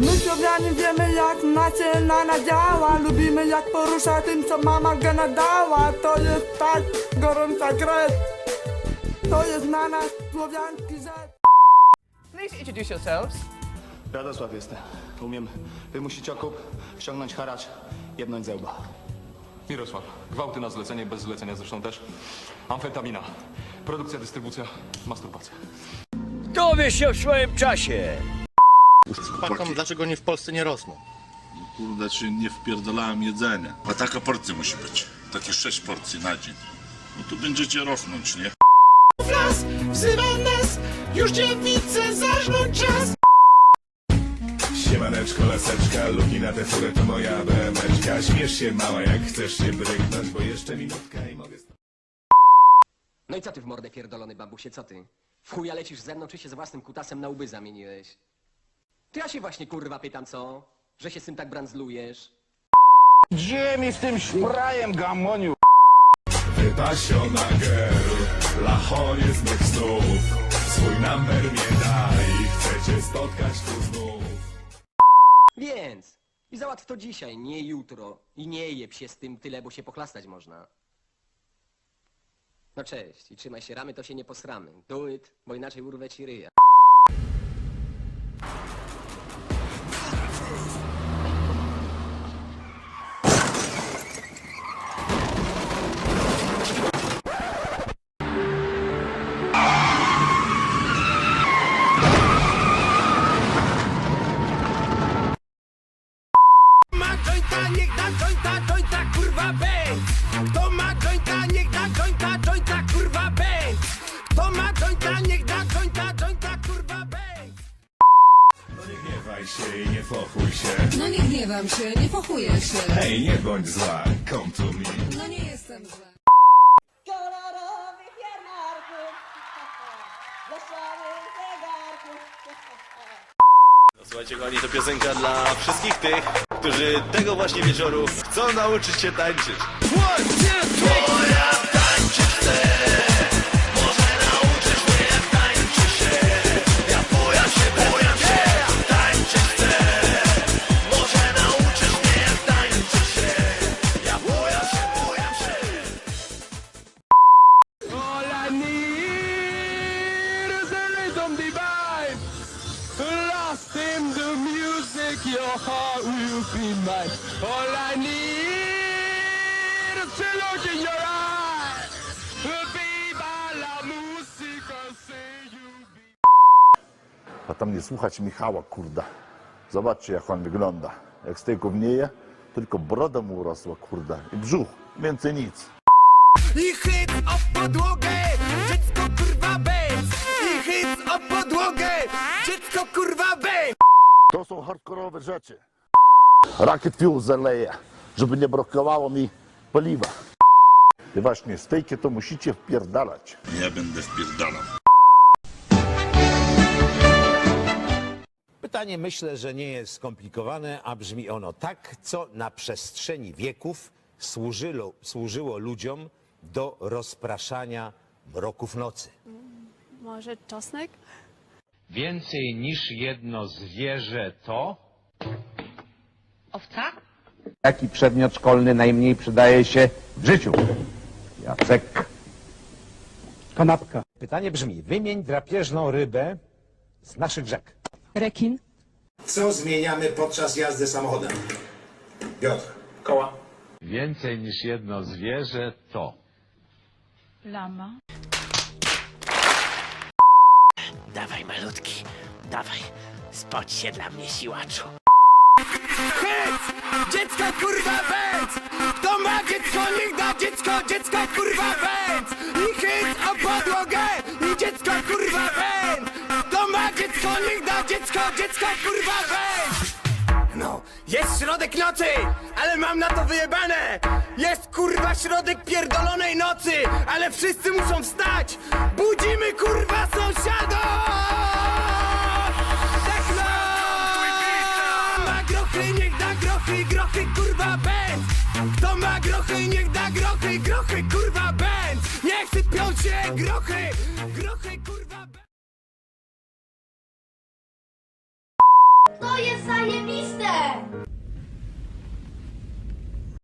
My Słowianie wiemy jak nasze nana działa Lubimy jak porusza tym co mama go nadała To jest tak gorąca krew To jest na nas słowiański rzecz Please introduce yourselves. Radosław jestem. Umiem wymusić okup, ściągnąć haracz, jebnąć zełba. Mirosław, gwałty na zlecenie, bez zlecenia zresztą też. Amfetamina, produkcja, dystrybucja, masturbacja. Dowie się w swoim czasie. Chłopakom, dlaczego nie w Polsce nie rosną? Kurde, czy nie wpierdolałem jedzenia. A taka porcja musi być. Takie sześć porcji na dzień. No tu będziecie rosnąć, nie? Siemaneczko, laseczka, luki na tę furę to moja BMeczka Śmiesz się mała jak chcesz się bryknąć, bo jeszcze minutka i mogę... No i co ty w mordę pierdolony bambusie, co ty? W chuja lecisz ze mną, czy się z własnym kutasem na łby zamieniłeś? To ja się właśnie kurwa pytam, co? Że się z tym tak brandzlujesz? Ziemi z tym szprajem, gamoniu. Wypasiona girl, lachonie z mych snów Swój numer mnie daj, chcę cię spotkać tu znów Więc! I załatw to dzisiaj, nie jutro. I nie jeb się z tym tyle, bo się pochlastać można. No cześć i trzymaj się ramy, to się nie posramy. Do it, bo inaczej urwę ci ryja. Jointa, jointa, kurwa bęc. Kto ma jointa, niech da jointa, jointa, kurwa bęc. Kto ma jointa, niech da jointa, jointa, kurwa bęc. No nie gniewaj się i nie fochuj się No nie gniewam się, nie pochuję się. Hej, nie bądź zła, come to me No nie jestem zła. kolorowych jarmarków, wesołych zegarków. Słuchajcie, kochani, to piosenka dla wszystkich tych, którzy tego właśnie wieczoru chcą nauczyć się tańczyć. All your heart will be mine. All I need is to look in your eyes. Viva la musica, say you be. A tam nie słuchać Michała, kurda. Zobaczcie, jak on wygląda. Jak stejkownieje, tylko broda mu urosła, kurda. I brzuch, więcej nic. I hit o podłogę, dziecko kurwa bez. I hit o podłogę, dziecko kurwa hardkorowe rzeczy. Rocket fuel zaleję, żeby nie brakowało mi paliwa. I właśnie stejki to musicie wpierdalać. Ja będę wpierdalał. Pytanie myślę, że nie jest skomplikowane, a brzmi ono tak, co na przestrzeni wieków służyło, służyło ludziom do rozpraszania mroków nocy. Może czosnek? Więcej niż jedno zwierzę to... Owca? Jaki przedmiot szkolny najmniej przydaje się w życiu? Jacek. Kanapka. Pytanie brzmi, wymień drapieżną rybę z naszych rzek. Rekin? Co zmieniamy podczas jazdy samochodem? Piotr Koła Więcej niż jedno zwierzę to... Lama. Dawaj malutki, dawaj. Spocz się dla mnie, siłaczu. Hec! Dziecko kurwa węc! Kto ma dziecko, niech da dziecko, dziecko kurwa węc! I hec o podłogę! I dziecko kurwa węc! Kto ma dziecko, niech da dziecko, dziecko kurwa węc! Jest środek nocy, ale mam na to wyjebane! Jest kurwa środek pierdolonej nocy, ale wszyscy muszą wstać! Budzimy kurwa sąsiada! Techno! Ma grochy, niech da grochy, grochy kurwa bęc! Kto ma grochy, niech da grochy, grochy kurwa bęc! Niech sypią się grochy, grochy kurwa